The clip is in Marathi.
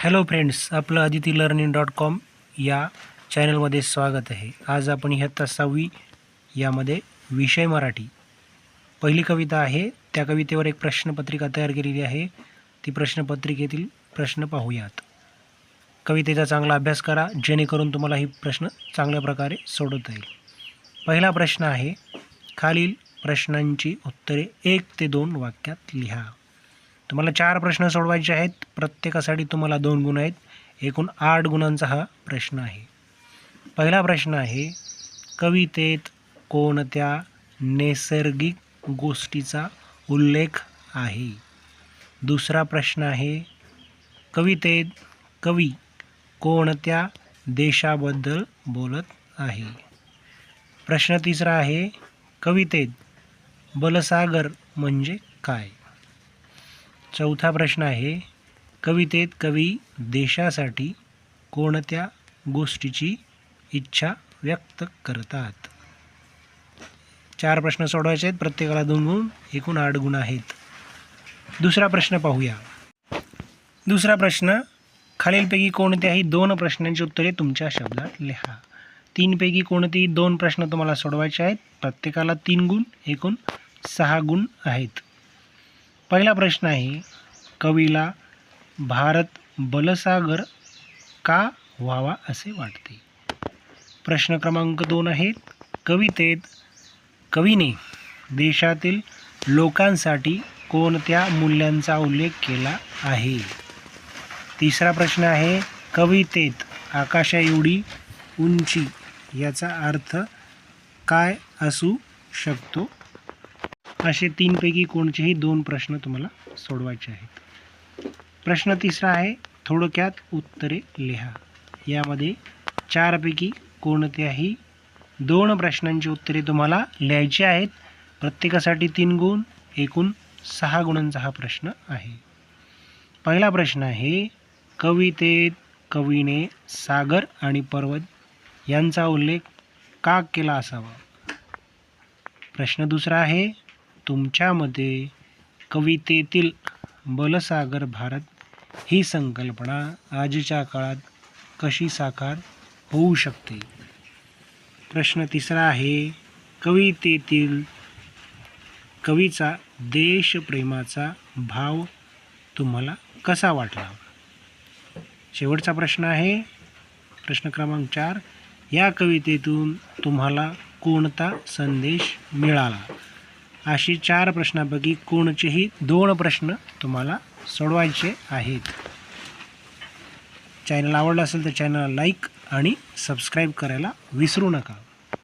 हॅलो फ्रेंड्स आपलं आदिती लर्निंग डॉट कॉम या चॅनलमध्ये स्वागत आहे. आज आपण इयत्ता सहावी यामध्ये विषय मराठी. पहिली कविता आहे त्या कवितेवर एक प्रश्नपत्रिका तयार केलेली आहे. ती प्रश्नपत्रिकेतील प्रश्न पाहूयात. कवितेचा चांगला अभ्यास करा जेणेकरून तुम्हाला ही प्रश्न चांगल्या प्रकारे सोडवता येईल. पहिला प्रश्न आहे खालील प्रश्नांची उत्तरे एक ते दोन वाक्यात लिहा. तुम्हाला चार प्रश्न सोडवायचे आहेत. प्रत्येकासाठी तुम्हाला दोन गुण आहेत. एकूण आठ गुणांचा हा प्रश्न आहे. पहिला प्रश्न आहे कवितेत कोणत्या नैसर्गिक गोष्टीचा उल्लेख आहे? दुसरा प्रश्न आहे कवितेत कवी कोणत्या देशाबद्दल बोलत आहे? प्रश्न तिसरा आहे कवितेत बलसागर म्हणजे काय? चौथा प्रश्न आहे कवितेत कवी देशासाठी कोणत्या गोष्टीची इच्छा व्यक्त करतात? चार प्रश्न सोडवायचे आहेत प्रत्येकाला दोन गुण एकूण आठ गुण आहेत. दुसरा प्रश्न पाहूया. दुसरा प्रश्न खालीलपैकी कोणत्याही दोन प्रश्नांची उत्तरे तुमच्या शब्दात लिहा. तीनपैकी कोणतेही दोन प्रश्न तुम्हाला सोडवायचे आहेत प्रत्येकाला तीन गुण एकूण सहा गुण आहेत. पहिला प्रश्न आहे कवीला भारत बलसागर का व्हावा असे वाटते? प्रश्न क्रमांक दोन आहेत कवितेत कवीने देशातील लोकांसाठी कोणत्या मूल्यांचा उल्लेख केला आहे? तिसरा प्रश्न आहे कवितेत आकाशा एवढी उंची याचा अर्थ काय असू शकतो? असे तीनपैकी कोणतेही दोन प्रश्न तुम्हाला सोडवायचे आहेत. प्रश्न तिसरा आहे थोडक्यात उत्तरे लिहा. यामध्ये चारपैकी कोणत्याही दोन प्रश्नांची उत्तरे तुम्हाला लिहायची आहेत. प्रत्येकासाठी तीन गुण एकूण सहा गुणांचा हा प्रश्न आहे. पहिला प्रश्न आहे कवितेत कवीने सागर आणि पर्वत यांचा उल्लेख का केला असावा? प्रश्न दुसरा आहे तुमच्यामध्ये कवितेतील बलसागर भारत ही संकल्पना आजच्या काळात कशी साकार होऊ शकते? प्रश्न तिसरा आहे कवितेतील कवीचा देशप्रेमाचा भाव तुम्हाला कसा वाटला? शेवटचा प्रश्न आहे प्रश्न क्रमांक चार या कवितेतून तुम्हाला कोणता संदेश मिळाला? अशी चार प्रश्नांपैकी कोणचेही दोन प्रश्न तुम्हाला सोडवायचे आहेत. चॅनल आवडला असेल तर चॅनलला लाईक आणि सबस्क्राईब करायला विसरू नका.